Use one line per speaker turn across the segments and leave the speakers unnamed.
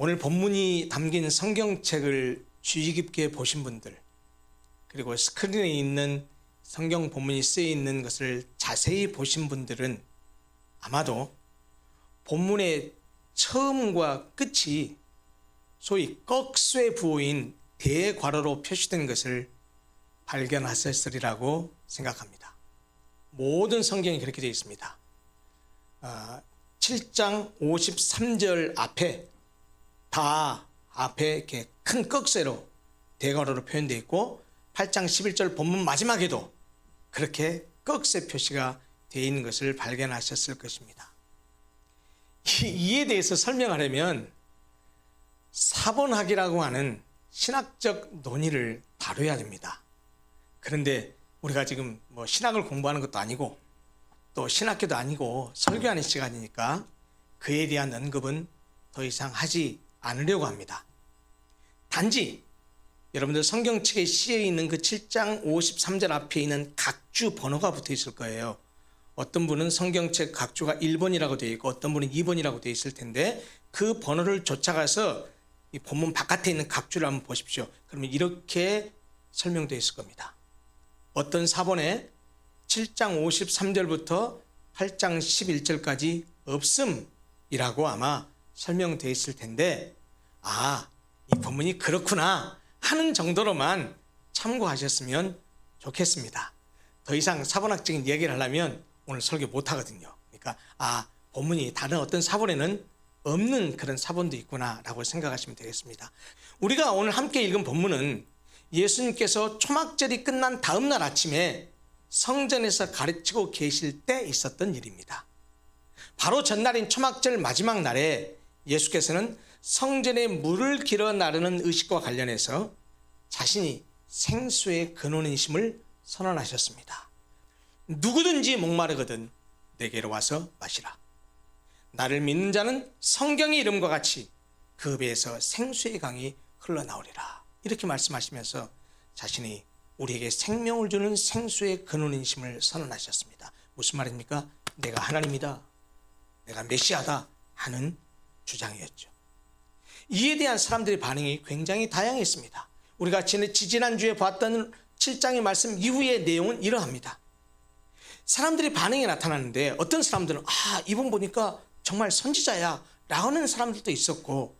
오늘 본문이 담긴 성경책을 주의 깊게 보신 분들 그리고 스크린에 있는 성경 본문이 쓰여 있는 것을 자세히 보신 분들은 아마도 본문의 처음과 끝이 소위 꺽쇠 부호인 대괄호로 표시된 것을 발견하셨으리라고 생각합니다. 모든 성경이 그렇게 되어 있습니다. 아, 7장 53절 앞에 다 앞에 이렇게 큰 꺽쇠로 대괄호로 표현되어 있고 8장 11절 본문 마지막에도 그렇게 꺽쇠 표시가 되어 있는 것을 발견하셨을 것입니다. 이- 이에 대해서 설명하려면 사본학이라고 하는 신학적 논의를 다뤄야 됩니다. 그런데 우리가 지금 뭐 신학을 공부하는 것도 아니고 또 신학교도 아니고 설교하는 시간이니까 그에 대한 언급은 더 이상 하지 않으려고 합니다. 단지 여러분들 성경책에 쓰여 있는 그 7장 53절 앞에 있는 각주 번호가 붙어 있을 거예요. 어떤 분은 성경책 각주가 1번이라고 되어 있고 어떤 분은 2번이라고 되어 있을 텐데 그 번호를 쫓아가서 이 본문 바깥에 있는 각주를 한번 보십시오. 그러면 이렇게 설명되어 있을 겁니다. 어떤 사본에 7장 53절부터 8장 11절까지 없음이라고 아마 설명되어 있을 텐데 아, 이 본문이 그렇구나 하는 정도로만 참고하셨으면 좋겠습니다. 더 이상 사본학적인 얘기를 하려면 오늘 설교 못 하거든요. 그러니까 아, 본문이 다른 어떤 사본에는 없는 그런 사본도 있구나라고 생각하시면 되겠습니다. 우리가 오늘 함께 읽은 본문은 예수님께서 초막절이 끝난 다음 날 아침에 성전에서 가르치고 계실 때 있었던 일입니다. 바로 전날인 초막절 마지막 날에 예수께서는 성전에 물을 길어 나르는 의식과 관련해서 자신이 생수의 근원이심을 선언하셨습니다. 누구든지 목마르거든 내게로 와서 마시라. 나를 믿는 자는 성경의 이름과 같이 그 배에서 생수의 강이 흘러나오리라. 이렇게 말씀하시면서 자신이 우리에게 생명을 주는 생수의 근원인심을 선언하셨습니다. 무슨 말입니까? 내가 하나님이다. 내가 메시아다 하는 주장이었죠. 이에 대한 사람들의 반응이 굉장히 다양했습니다. 우리가 지난- 지지난주에 봤던 7장의 말씀 이후의 내용은 이러합니다. 사람들의 반응이 나타나는데 어떤 사람들은 아 이분 보니까 정말 선지자야 라는 사람들도 있었고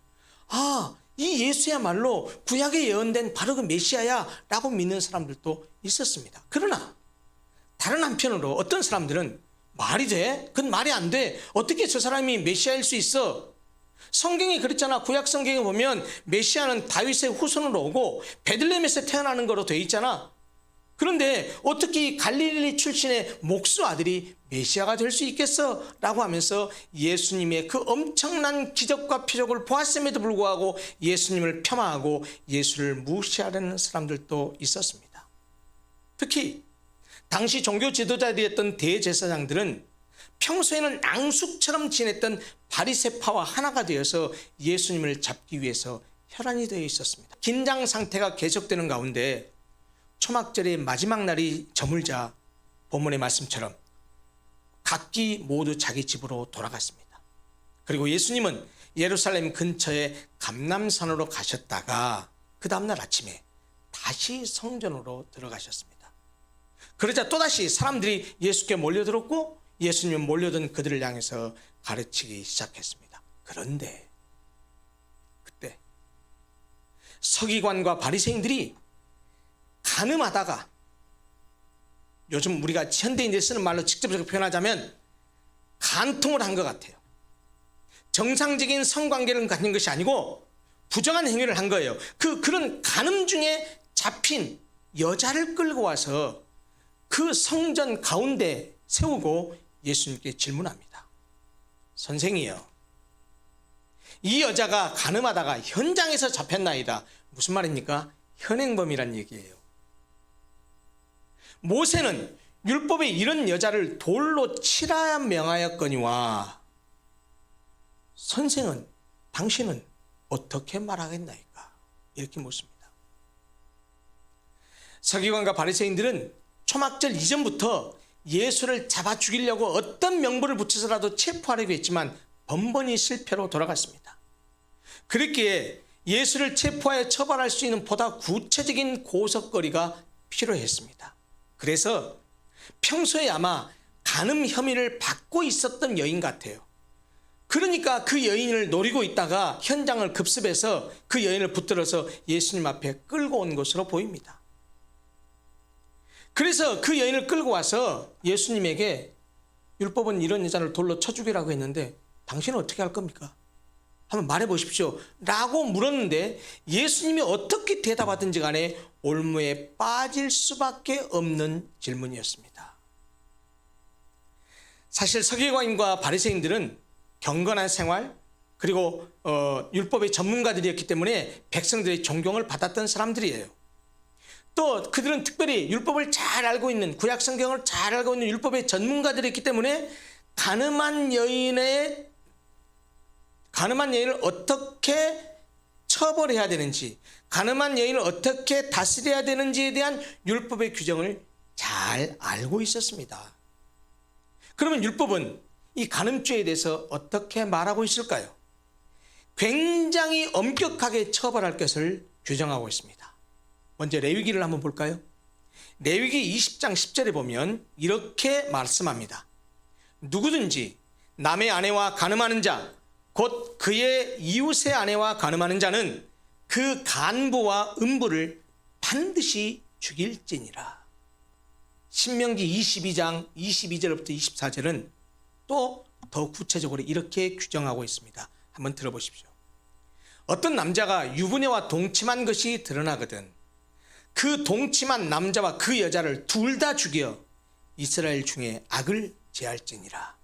아 이 예수야말로 구약에 예언된 바로 그 메시아야 라고 믿는 사람들도 있었습니다. 그러나 다른 한편으로 어떤 사람들은 말이 돼? 그건 말이 안 돼. 어떻게 저 사람이 메시아일 수 있어? 성경이 그랬잖아. 구약 성경에 보면 메시아는 다윗의 후손으로 오고 베들레헴에서 태어나는 거로 돼 있잖아. 그런데 어떻게 이 갈릴리 출신의 목수 아들이 메시아가 될 수 있겠어? 라고 하면서 예수님의 그 엄청난 기적과 표적을 보았음에도 불구하고 예수님을 폄하하고 예수를 무시하려는 사람들도 있었습니다. 특히 당시 종교 지도자들이었던 대제사장들은 평소에는 낭숙처럼 지냈던 바리세파와 하나가 되어서 예수님을 잡기 위해서 혈안이 되어 있었습니다. 긴장 상태가 계속되는 가운데 초막절의 마지막 날이 저물자 본문의 말씀처럼 각기 모두 자기 집으로 돌아갔습니다. 그리고 예수님은 예루살렘 근처에 감남산으로 가셨다가 그 다음날 아침에 다시 성전으로 들어가셨습니다. 그러자 또다시 사람들이 예수께 몰려들었고 예수님은 몰려든 그들을 향해서 가르치기 시작했습니다. 그런데 그때 서기관과 바리새인들이 가늠하다가 요즘 우리가 현대인들이 쓰는 말로 직접적으로 표현하자면 간통을 한 것 같아요. 정상적인 성관계를 가진 것이 아니고 부정한 행위를 한 거예요. 그 그런 간음 중에 잡힌 여자를 끌고 와서 그 성전 가운데 세우고 예수님께 질문합니다. 선생이요. 이 여자가 가늠하다가 현장에서 잡혔나이다. 무슨 말입니까? 현행범이란 얘기예요. 모세는 율법에 이런 여자를 돌로 치라 명하였거니와 선생은 당신은 어떻게 말하겠나이까? 이렇게 묻습니다. 서기관과 바리새인들은 초막절 이전부터 예수를 잡아 죽이려고 어떤 명분을 붙여서라도 체포하려고 했지만 번번이 실패로 돌아갔습니다. 그렇기에 예수를 체포하여 처벌할 수 있는 보다 구체적인 고석거리가 필요했습니다. 그래서 평소에 아마 간음 혐의를 받고 있었던 여인 같아요. 그러니까 그 여인을 노리고 있다가 현장을 급습해서 그 여인을 붙들어서 예수님 앞에 끌고 온 것으로 보입니다. 그래서 그 여인을 끌고 와서 예수님에게 율법은 이런 여자를 돌로 쳐 죽이라고 했는데 당신은 어떻게 할 겁니까? 한번 말해 보십시오. 라고 물었는데 예수님이 어떻게 대답하든지 간에 올무에 빠질 수밖에 없는 질문이었습니다. 사실 서기관과 바리새인들은 경건한 생활 그리고 어, 율법의 전문가들이었기 때문에 백성들의 존경을 받았던 사람들이에요. 또 그들은 특별히 율법을 잘 알고 있는 구약 성경을 잘 알고 있는 율법의 전문가들이었기 때문에 가늠한 여인의 가늠한 여인을 어떻게 처벌해야 되는지, 가늠한 여인을 어떻게 다스려야 되는지에 대한 율법의 규정을 잘 알고 있었습니다. 그러면 율법은 이 간음죄에 대해서 어떻게 말하고 있을까요? 굉장히 엄격하게 처벌할 것을 규정하고 있습니다. 먼저 레위기를 한번 볼까요? 레위기 20장 10절에 보면 이렇게 말씀합니다. 누구든지 남의 아내와 간음하는 자, 곧 그의 이웃의 아내와 간음하는 자는 그 간부와 음부를 반드시 죽일지니라. 신명기 22장 22절부터 24절은 또 더 구체적으로 이렇게 규정하고 있습니다. 한번 들어보십시오. 어떤 남자가 유부녀와 동침한 것이 드러나거든 그 동침한 남자와 그 여자를 둘 다 죽여 이스라엘 중에 악을 제할지니라.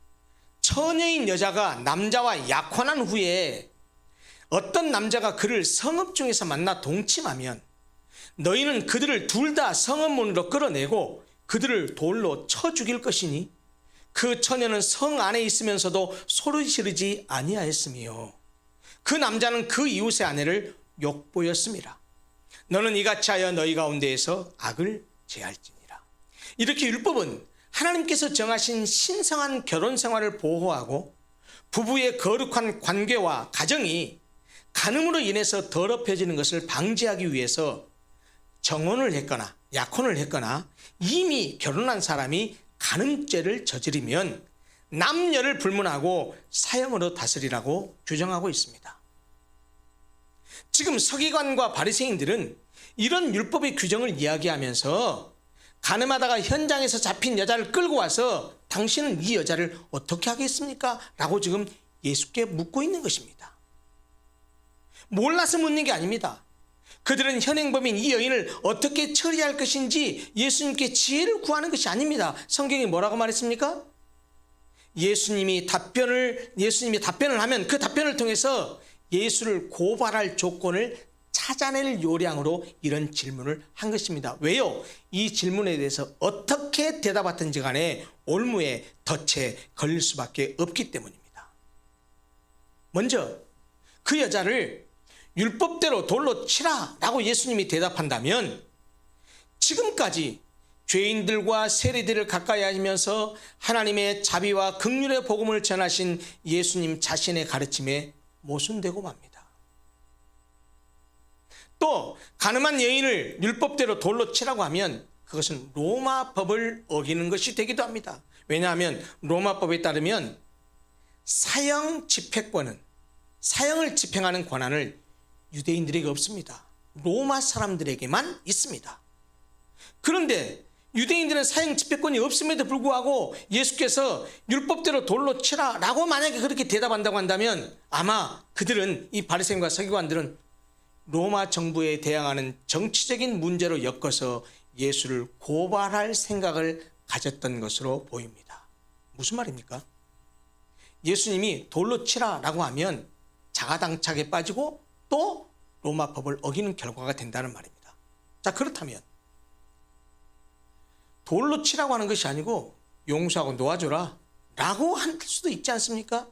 처녀인 여자가 남자와 약혼한 후에 어떤 남자가 그를 성읍 중에서 만나 동침하면 너희는 그들을 둘 다 성읍 문으로 끌어내고 그들을 돌로 쳐 죽일 것이니 그 처녀는 성 안에 있으면서도 소리 지르지 아니하였으며 그 남자는 그 이웃의 아내를 욕보였습니다. 너는 이같이 하여 너희 가운데에서 악을 제할지니라. 이렇게 율법은 하나님께서 정하신 신성한 결혼 생활을 보호하고 부부의 거룩한 관계와 가정이 간음으로 인해서 더럽혀지는 것을 방지하기 위해서 정혼을 했거나 약혼을 했거나 이미 결혼한 사람이 간음죄를 저지르면 남녀를 불문하고 사형으로 다스리라고 규정하고 있습니다. 지금 서기관과 바리새인들은 이런 율법의 규정을 이야기하면서 가늠하다가 현장에서 잡힌 여자를 끌고 와서 당신은 이 여자를 어떻게 하겠습니까? 라고 지금 예수께 묻고 있는 것입니다. 몰라서 묻는 게 아닙니다. 그들은 현행범인 이 여인을 어떻게 처리할 것인지 예수님께 지혜를 구하는 것이 아닙니다. 성경이 뭐라고 말했습니까? 예수님이 답변을 예수님이 답변을 하면 그 답변을 통해서 예수를 고발할 조건을 찾아낼 요량으로 이런 질문을 한 것입니다. 왜요? 이 질문에 대해서 어떻게 대답하든지 간에 올무에 덫에 걸릴 수밖에 없기 때문입니다. 먼저 그 여자를 율법대로 돌로 치라 라고 예수님이 대답한다면 지금까지 죄인들과 세리들을 가까이 하면서 하나님의 자비와 극률의 복음을 전하신 예수님 자신의 가르침에 모순되고 맙니다. 또 가늠한 여인을 율법대로 돌로 치라고 하면 그것은 로마 법을 어기는 것이 되기도 합니다. 왜냐하면 로마 법에 따르면 사형 집행권은 사형을 집행하는 권한을 유대인들에게 없습니다. 로마 사람들에게만 있습니다. 그런데 유대인들은 사형 집행권이 없음에도 불구하고 예수께서 율법대로 돌로 치라라고 만약에 그렇게 대답한다고 한다면 아마 그들은 이 바리새인과 서기관들은 로마 정부에 대항하는 정치적인 문제로 엮어서 예수를 고발할 생각을 가졌던 것으로 보입니다. 무슨 말입니까? 예수님이 돌로 치라라고 하면 자가당착에 빠지고 또 로마 법을 어기는 결과가 된다는 말입니다. 자, 그렇다면 돌로 치라고 하는 것이 아니고 용서하고 놓아줘라 라고 할 수도 있지 않습니까?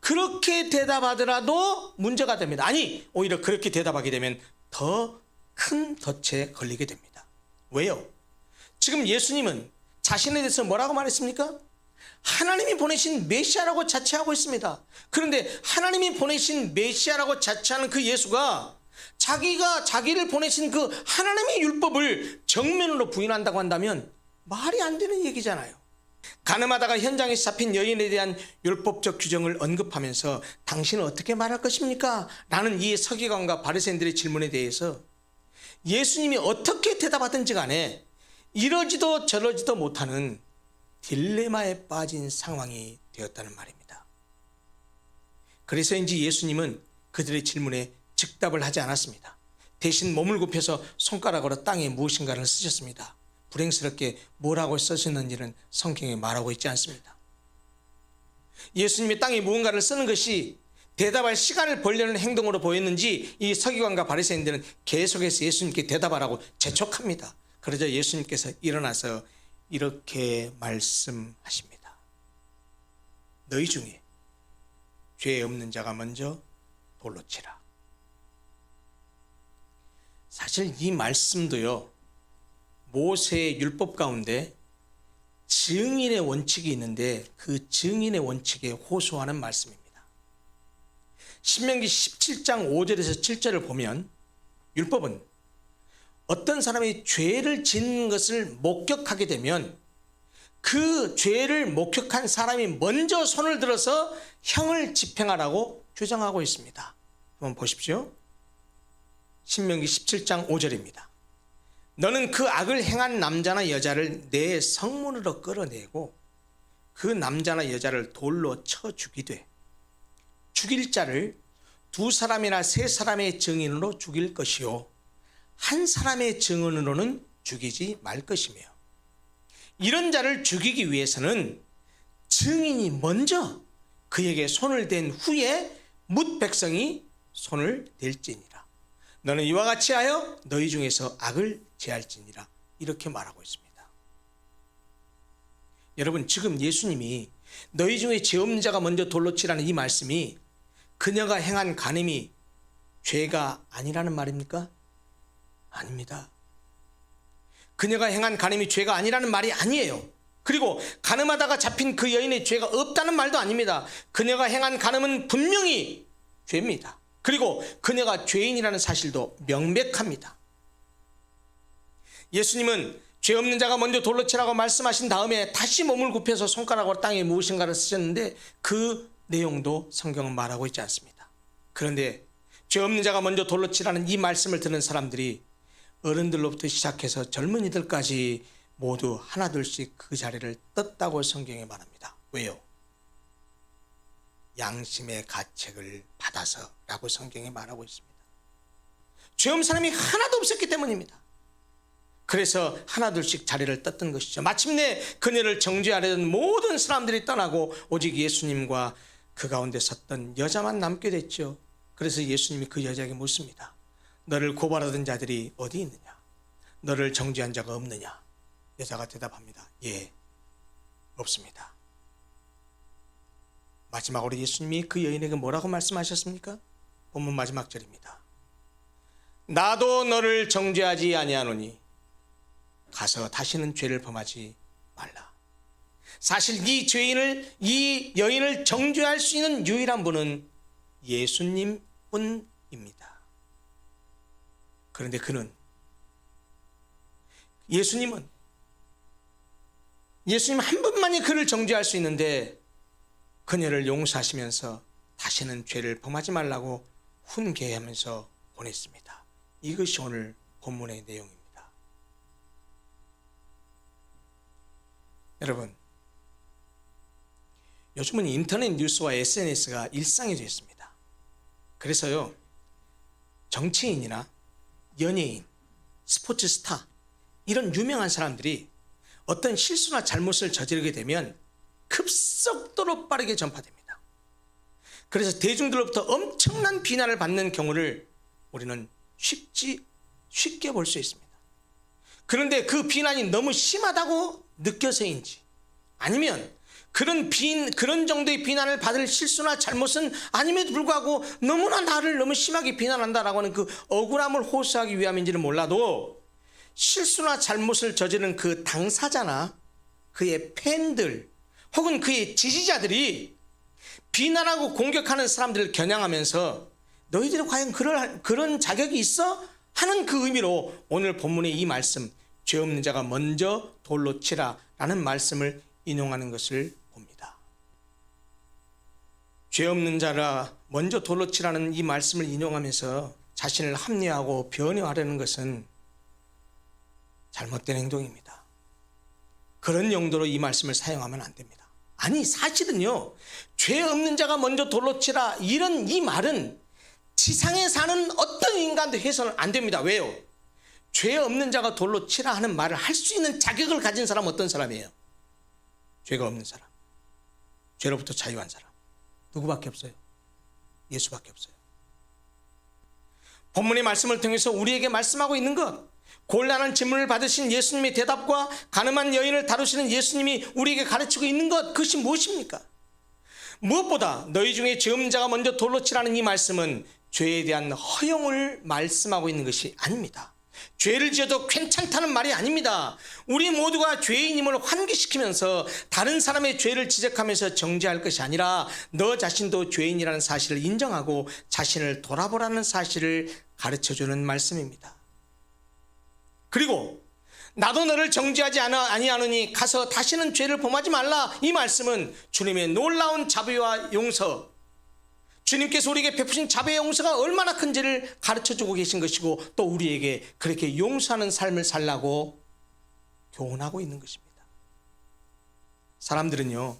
그렇게 대답하더라도 문제가 됩니다. 아니, 오히려 그렇게 대답하게 되면 더 큰 덫에 걸리게 됩니다. 왜요? 지금 예수님은 자신에 대해서 뭐라고 말했습니까? 하나님이 보내신 메시아라고 자처하고 있습니다. 그런데 하나님이 보내신 메시아라고 자처하는 그 예수가 자기가 자기를 보내신 그 하나님의 율법을 정면으로 부인한다고 한다면 말이 안 되는 얘기잖아요. 가늠하다가 현장에서 잡힌 여인에 대한 율법적 규정을 언급하면서 당신은 어떻게 말할 것입니까? 라는 이 서기관과 바리새인들의 질문에 대해서 예수님이 어떻게 대답하든지 간에 이러지도 저러지도 못하는 딜레마에 빠진 상황이 되었다는 말입니다. 그래서인지 예수님은 그들의 질문에 즉답을 하지 않았습니다. 대신 몸을 굽혀서 손가락으로 땅에 무엇인가를 쓰셨습니다. 불행스럽게 뭐라고 쓰셨는지는 성경에 말하고 있지 않습니다. 예수님이 땅에 무언가를 쓰는 것이 대답할 시간을 벌려는 행동으로 보였는지 이 서기관과 바리새인들은 계속해서 예수님께 대답하라고 재촉합니다. 그러자 예수님께서 일어나서 이렇게 말씀하십니다. 너희 중에 죄 없는 자가 먼저 돌로 치라. 사실 이 말씀도요. 모세의 율법 가운데 증인의 원칙이 있는데 그 증인의 원칙에 호소하는 말씀입니다. 신명기 17장 5절에서 7절을 보면 율법은 어떤 사람이 죄를 짓는 것을 목격하게 되면 그 죄를 목격한 사람이 먼저 손을 들어서 형을 집행하라고 규정하고 있습니다. 한번 보십시오. 신명기 17장 5절입니다. 너는 그 악을 행한 남자나 여자를 내 성문으로 끌어내고 그 남자나 여자를 돌로 쳐 죽이되 죽일 자를 두 사람이나 세 사람의 증인으로 죽일 것이요. 한 사람의 증언으로는 죽이지 말 것이며. 이런 자를 죽이기 위해서는 증인이 먼저 그에게 손을 댄 후에 뭇 백성이 손을 댈지니라 너는 이와 같이 하여 너희 중에서 악을 제할지니라 이렇게 말하고 있습니다. 여러분 지금 예수님이 너희 중에 죄 없는 자가 먼저 돌로 치라는 이 말씀이 그녀가 행한 간음이 죄가 아니라는 말입니까? 아닙니다. 그녀가 행한 간음이 죄가 아니라는 말이 아니에요. 그리고 간음하다가 잡힌 그 여인의 죄가 없다는 말도 아닙니다. 그녀가 행한 간음은 분명히 죄입니다. 그리고 그녀가 죄인이라는 사실도 명백합니다. 예수님은 죄 없는 자가 먼저 돌로 치라고 말씀하신 다음에 다시 몸을 굽혀서 손가락으로 땅에 무엇인가를 쓰셨는데 그 내용도 성경은 말하고 있지 않습니다. 그런데 죄 없는 자가 먼저 돌로 치라는 이 말씀을 듣는 사람들이 어른들로부터 시작해서 젊은이들까지 모두 하나둘씩 그 자리를 떴다고 성경에 말합니다. 왜요? 양심의 가책을 받아서라고 성경에 말하고 있습니다. 죄 없는 사람이 하나도 없었기 때문입니다. 그래서 하나둘씩 자리를 떴던 것이죠. 마침내 그녀를 정죄 하려던 모든 사람들이 떠나고 오직 예수님과 그 가운데 섰던 여자만 남게 됐죠. 그래서 예수님이 그 여자에게 묻습니다. 너를 고발하던 자들이 어디 있느냐? 너를 정죄한 자가 없느냐? 여자가 대답합니다. 예, 없습니다. 마지막으로 예수님이 그 여인에게 뭐라고 말씀하셨습니까? 본문 마지막 절입니다. 나도 너를 정죄하지 아니하노니 가서 다시는 죄를 범하지 말라. 사실 이 죄인을 이 여인을 정죄할 수 있는 유일한 분은 예수님 뿐입니다. 그런데 그는 예수님은 예수님 한 분만이 그를 정죄할 수 있는데 그녀를 용서하시면서 다시는 죄를 범하지 말라고 훈계하면서 보냈습니다. 이것이 오늘 본문의 내용입니다. 여러분, 요즘은 인터넷 뉴스와 SNS가 일상이 됐습니다. 그래서요, 정치인이나 연예인, 스포츠 스타, 이런 유명한 사람들이 어떤 실수나 잘못을 저지르게 되면 급속도로 빠르게 전파됩니다. 그래서 대중들로부터 엄청난 비난을 받는 경우를 우리는 쉽지, 쉽게 볼 수 있습니다. 그런데 그 비난이 너무 심하다고 느껴서인지 아니면 그런 비 그런 정도의 비난을 받을 실수나 잘못은 아님에도 불구하고 너무나 나를 너무 심하게 비난한다라고 하는 그 억울함을 호소하기 위함인지는 몰라도 실수나 잘못을 저지른 그 당사자나 그의 팬들 혹은 그의 지지자들이 비난하고 공격하는 사람들을 겨냥하면서 너희들이 과연 그럴, 그런 자격이 있어? 하는 그 의미로 오늘 본문의 이 말씀 죄 없는 자가 먼저 돌로 치라 라는 말씀을 인용하는 것을 봅니다. 죄 없는 자라 먼저 돌로 치라는 이 말씀을 인용하면서 자신을 합리화하고 변호하려는 것은 잘못된 행동입니다. 그런 용도로 이 말씀을 사용하면 안 됩니다. 아니 사실은요 죄 없는 자가 먼저 돌로 치라 이런 이 말은 지상에 사는 어떤 인간도 해서는 안 됩니다. 왜요? 죄 없는 자가 돌로 치라 하는 말을 할 수 있는 자격을 가진 사람은 어떤 사람이에요? 죄가 없는 사람. 죄로부터 자유한 사람. 누구밖에 없어요? 예수밖에 없어요. 본문의 말씀을 통해서 우리에게 말씀하고 있는 것. 곤란한 질문을 받으신 예수님의 대답과 가늠한 여인을 다루시는 예수님이 우리에게 가르치고 있는 것. 그것이 무엇입니까? 무엇보다 너희 중에 죄 없는 자가 먼저 돌로 치라는 이 말씀은 죄에 대한 허용을 말씀하고 있는 것이 아닙니다. 죄를 지어도 괜찮다는 말이 아닙니다. 우리 모두가 죄인임을 환기시키면서 다른 사람의 죄를 지적하면서 정죄할 것이 아니라 너 자신도 죄인이라는 사실을 인정하고 자신을 돌아보라는 사실을 가르쳐 주는 말씀입니다. 그리고 나도 너를 정죄하지 않아 아니하노니 가서 다시는 죄를 범하지 말라. 이 말씀은 주님의 놀라운 자비와 용서 주님께서 우리에게 베푸신 자비의 용서가 얼마나 큰지를 가르쳐 주고 계신 것이고 또 우리에게 그렇게 용서하는 삶을 살라고 교훈하고 있는 것입니다. 사람들은요,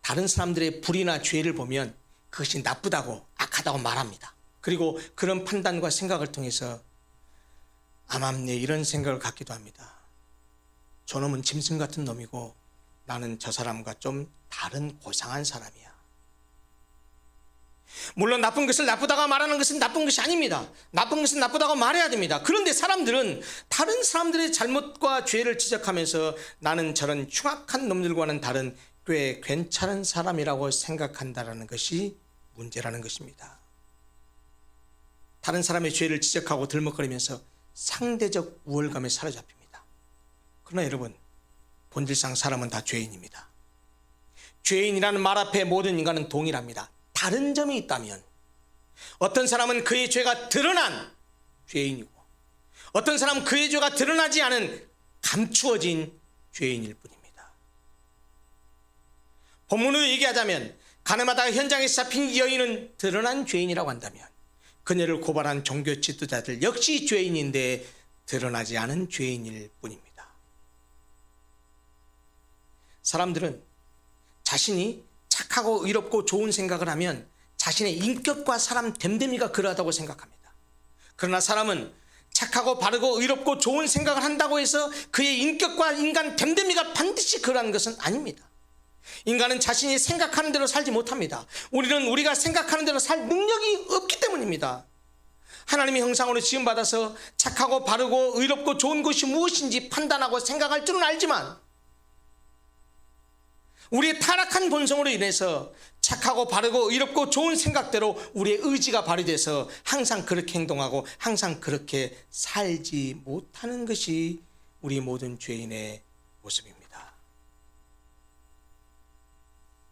다른 사람들의 불이나 죄를 보면 그것이 나쁘다고 악하다고 말합니다. 그리고 그런 판단과 생각을 통해서 암암리에 이런 생각을 갖기도 합니다. 저놈은 짐승 같은 놈이고 나는 저 사람과 좀 다른 고상한 사람이야. 물론 나쁜 것을 나쁘다고 말하는 것은 나쁜 것이 아닙니다. 나쁜 것은 나쁘다고 말해야 됩니다. 그런데 사람들은 다른 사람들의 잘못과 죄를 지적하면서 나는 저런 흉악한 놈들과는 다른 꽤 괜찮은 사람이라고 생각한다라는 것이 문제라는 것입니다. 다른 사람의 죄를 지적하고 들먹거리면서 상대적 우월감에 사로잡힙니다. 그러나 여러분, 본질상 사람은 다 죄인입니다. 죄인이라는 말 앞에 모든 인간은 동일합니다. 다른 점이 있다면 어떤 사람은 그의 죄가 드러난 죄인이고 어떤 사람은 그의 죄가 드러나지 않은 감추어진 죄인일 뿐입니다. 본문으로 얘기하자면 가늠하다가 현장에서 잡힌 여인은 드러난 죄인이라고 한다면 그녀를 고발한 종교 지도자들 역시 죄인인데 드러나지 않은 죄인일 뿐입니다. 사람들은 자신이 착하고 의롭고 좋은 생각을 하면 자신의 인격과 사람 됨됨이가 그러하다고 생각합니다. 그러나 사람은 착하고 바르고 의롭고 좋은 생각을 한다고 해서 그의 인격과 인간 됨됨이가 반드시 그러한 것은 아닙니다. 인간은 자신이 생각하는 대로 살지 못합니다. 우리는 우리가 생각하는 대로 살 능력이 없기 때문입니다. 하나님의 형상으로 지음받아서 착하고 바르고 의롭고 좋은 것이 무엇인지 판단하고 생각할 줄은 알지만 우리의 타락한 본성으로 인해서 착하고 바르고 의롭고 좋은 생각대로 우리의 의지가 발휘돼서 항상 그렇게 행동하고 항상 그렇게 살지 못하는 것이 우리 모든 죄인의 모습입니다.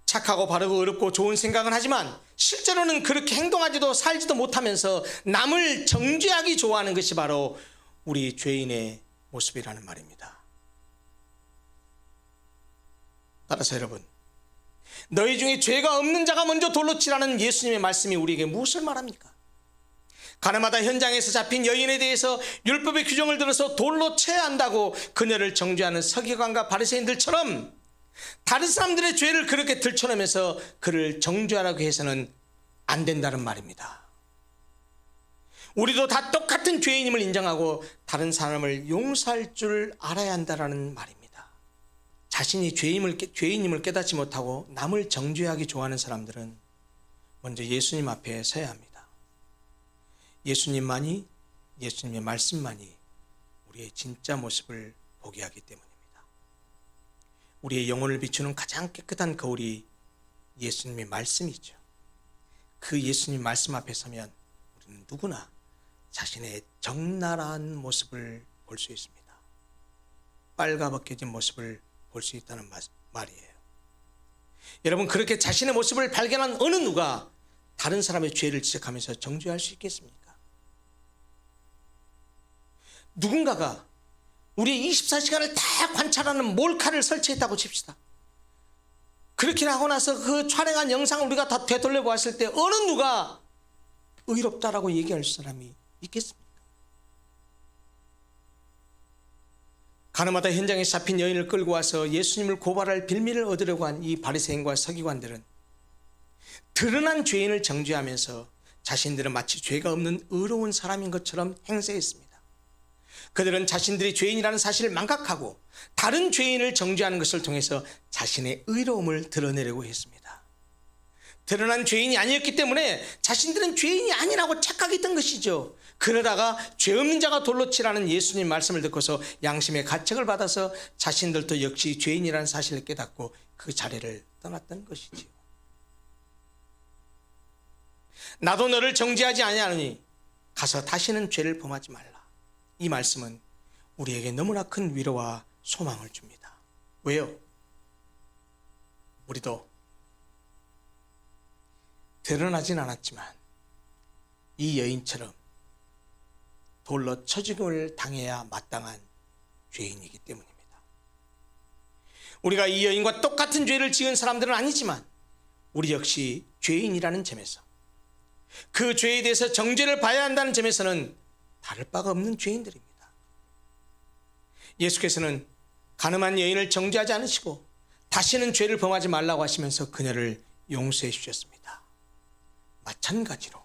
착하고 바르고 의롭고 좋은 생각은 하지만 실제로는 그렇게 행동하지도 살지도 못하면서 남을 정죄하기 좋아하는 것이 바로 우리 죄인의 모습이라는 말입니다. 따라서 여러분, 너희 중에 죄가 없는 자가 먼저 돌로 치라는 예수님의 말씀이 우리에게 무엇을 말합니까? 가늠하다 현장에서 잡힌 여인에 대해서 율법의 규정을 들어서 돌로 쳐야 한다고 그녀를 정죄하는 서기관과 바리새인들처럼 다른 사람들의 죄를 그렇게 들춰내면서 그를 정죄하라고 해서는 안 된다는 말입니다. 우리도 다 똑같은 죄인임을 인정하고 다른 사람을 용서할 줄 알아야 한다는 말입니다. 자신이 죄임을, 죄인임을 깨닫지 못하고 남을 정죄하기 좋아하는 사람들은 먼저 예수님 앞에 서야 합니다. 예수님만이, 예수님의 말씀만이 우리의 진짜 모습을 보게 하기 때문입니다. 우리의 영혼을 비추는 가장 깨끗한 거울이 예수님의 말씀이죠. 그 예수님 말씀 앞에 서면 우리는 누구나 자신의 적나라한 모습을 볼 수 있습니다. 빨가벗겨진 모습을 볼 수 있다는 말이에요. 여러분 그렇게 자신의 모습을 발견한 어느 누가 다른 사람의 죄를 지적하면서 정죄할 수 있겠습니까? 누군가가 우리 24시간을 다 관찰하는 몰카를 설치했다고 칩시다. 그렇게 하고 나서 그 촬영한 영상을 우리가 다 되돌려 보았을 때 어느 누가 의롭다라고 얘기할 사람이 있겠습니까? 가나마다 현장에 잡힌 여인을 끌고 와서 예수님을 고발할 빌미를 얻으려고 한 이 바리새인과 서기관들은 드러난 죄인을 정죄하면서 자신들은 마치 죄가 없는 의로운 사람인 것처럼 행세했습니다. 그들은 자신들이 죄인이라는 사실을 망각하고 다른 죄인을 정죄하는 것을 통해서 자신의 의로움을 드러내려고 했습니다. 드러난 죄인이 아니었기 때문에 자신들은 죄인이 아니라고 착각했던 것이죠. 그러다가 죄 없는 자가 돌로 치라는 예수님 말씀을 듣고서 양심의 가책을 받아서 자신들도 역시 죄인이라는 사실을 깨닫고 그 자리를 떠났던 것이지요. 나도 너를 정죄하지 아니하노니 가서 다시는 죄를 범하지 말라. 이 말씀은 우리에게 너무나 큰 위로와 소망을 줍니다. 왜요? 우리도 드러나진 않았지만 이 여인처럼 돌로 쳐 죽음을 당해야 마땅한 죄인이기 때문입니다. 우리가 이 여인과 똑같은 죄를 지은 사람들은 아니지만 우리 역시 죄인이라는 점에서 그 죄에 대해서 정죄를 봐야 한다는 점에서는 다를 바가 없는 죄인들입니다. 예수께서는 가늠한 여인을 정죄하지 않으시고 다시는 죄를 범하지 말라고 하시면서 그녀를 용서해 주셨습니다. 마찬가지로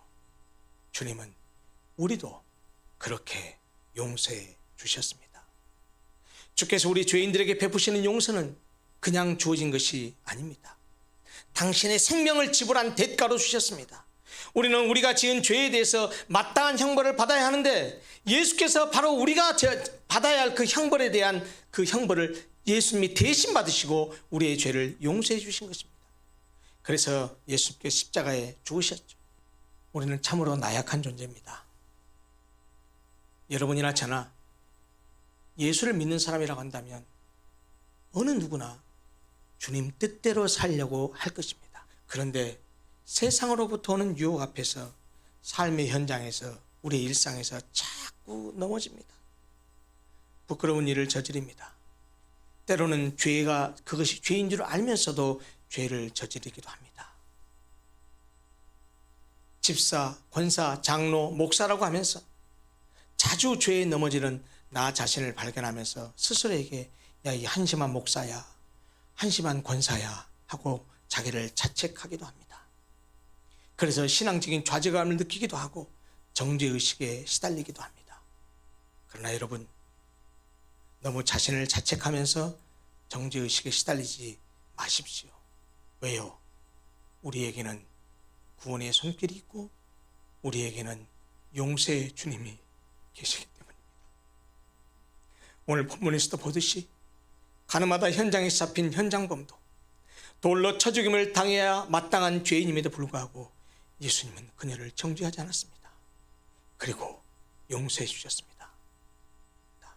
주님은 우리도 그렇게 용서해 주셨습니다. 주께서 우리 죄인들에게 베푸시는 용서는 그냥 주어진 것이 아닙니다. 당신의 생명을 지불한 대가로 주셨습니다. 우리는 우리가 지은 죄에 대해서 마땅한 형벌을 받아야 하는데 예수께서 바로 우리가 받아야 할 그 형벌에 대한 그 형벌을 예수님이 대신 받으시고 우리의 죄를 용서해 주신 것입니다. 그래서 예수님께 십자가에 죽으셨죠. 우리는 참으로 나약한 존재입니다. 여러분이나 저나 예수를 믿는 사람이라고 한다면 어느 누구나 주님 뜻대로 살려고 할 것입니다. 그런데 세상으로부터 오는 유혹 앞에서 삶의 현장에서 우리의 일상에서 자꾸 넘어집니다. 부끄러운 일을 저지릅니다. 때로는 죄가 그것이 죄인 줄 알면서도 죄를 저지르기도 합니다. 집사, 권사, 장로, 목사라고 하면서 자주 죄에 넘어지는 나 자신을 발견하면서 스스로에게 야, 이 한심한 목사야, 한심한 권사야 하고 자기를 자책하기도 합니다. 그래서 신앙적인 좌절감을 느끼기도 하고 정죄의식에 시달리기도 합니다. 그러나 여러분, 너무 자신을 자책하면서 정죄의식에 시달리지 마십시오. 왜요? 우리에게는 구원의 손길이 있고 우리에게는 용서의 주님이 계시기 때문입니다. 오늘 본문에서도 보듯이 가늠하다 현장에 잡힌 현장범도 돌로 쳐 죽임을 당해야 마땅한 죄인임에도 불구하고 예수님은 그녀를 정죄하지 않았습니다. 그리고 용서해 주셨습니다.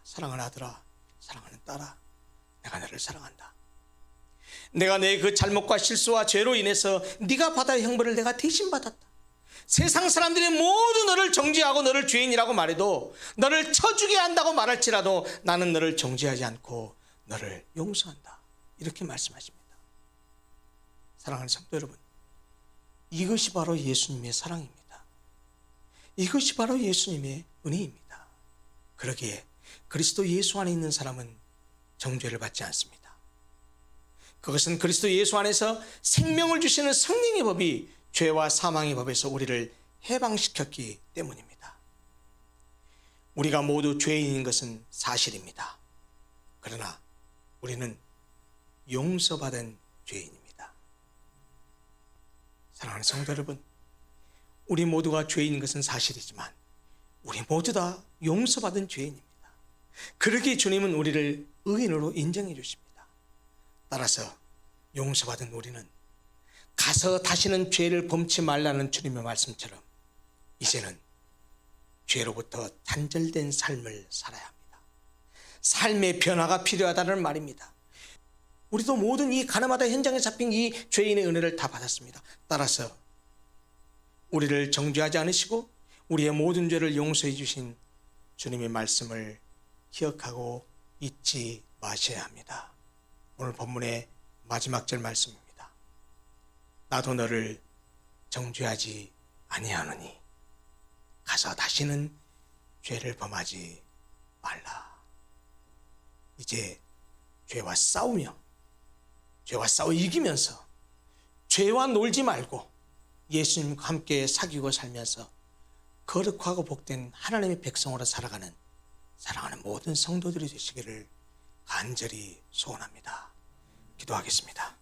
사랑하는 아들아, 사랑하는 딸아, 내가 너를 사랑한다. 내가 내 그 잘못과 실수와 죄로 인해서 네가 받아야 형벌을 내가 대신 받았다. 세상 사람들이 모두 너를 정죄하고 너를 죄인이라고 말해도 너를 쳐주게 한다고 말할지라도 나는 너를 정죄하지 않고 너를 용서한다. 이렇게 말씀하십니다. 사랑하는 성도 여러분, 이것이 바로 예수님의 사랑입니다. 이것이 바로 예수님의 은혜입니다. 그러기에 그리스도 예수 안에 있는 사람은 정죄를 받지 않습니다. 그것은 그리스도 예수 안에서 생명을 주시는 성령의 법이 죄와 사망의 법에서 우리를 해방시켰기 때문입니다. 우리가 모두 죄인인 것은 사실입니다. 그러나 우리는 용서받은 죄인입니다. 사랑하는 성도 여러분, 우리 모두가 죄인인 것은 사실이지만 우리 모두 다 용서받은 죄인입니다. 그러기에 주님은 우리를 의인으로 인정해 주십니다. 따라서 용서받은 우리는 가서 다시는 죄를 범치 말라는 주님의 말씀처럼 이제는 죄로부터 단절된 삶을 살아야 합니다. 삶의 변화가 필요하다는 말입니다. 우리도 모든 이 가나마다 현장에 잡힌 이 죄인의 은혜를 다 받았습니다. 따라서 우리를 정죄하지 않으시고 우리의 모든 죄를 용서해 주신 주님의 말씀을 기억하고 잊지 마셔야 합니다. 오늘 본문의 마지막 절 말씀입니다. 나도 너를 정죄하지 아니하노니 가서 다시는 죄를 범하지 말라. 이제 죄와 싸우며 죄와 싸워 이기면서 죄와 놀지 말고 예수님과 함께 사귀고 살면서 거룩하고 복된 하나님의 백성으로 살아가는 사랑하는 모든 성도들이 되시기를 간절히 소원합니다. 기도하겠습니다.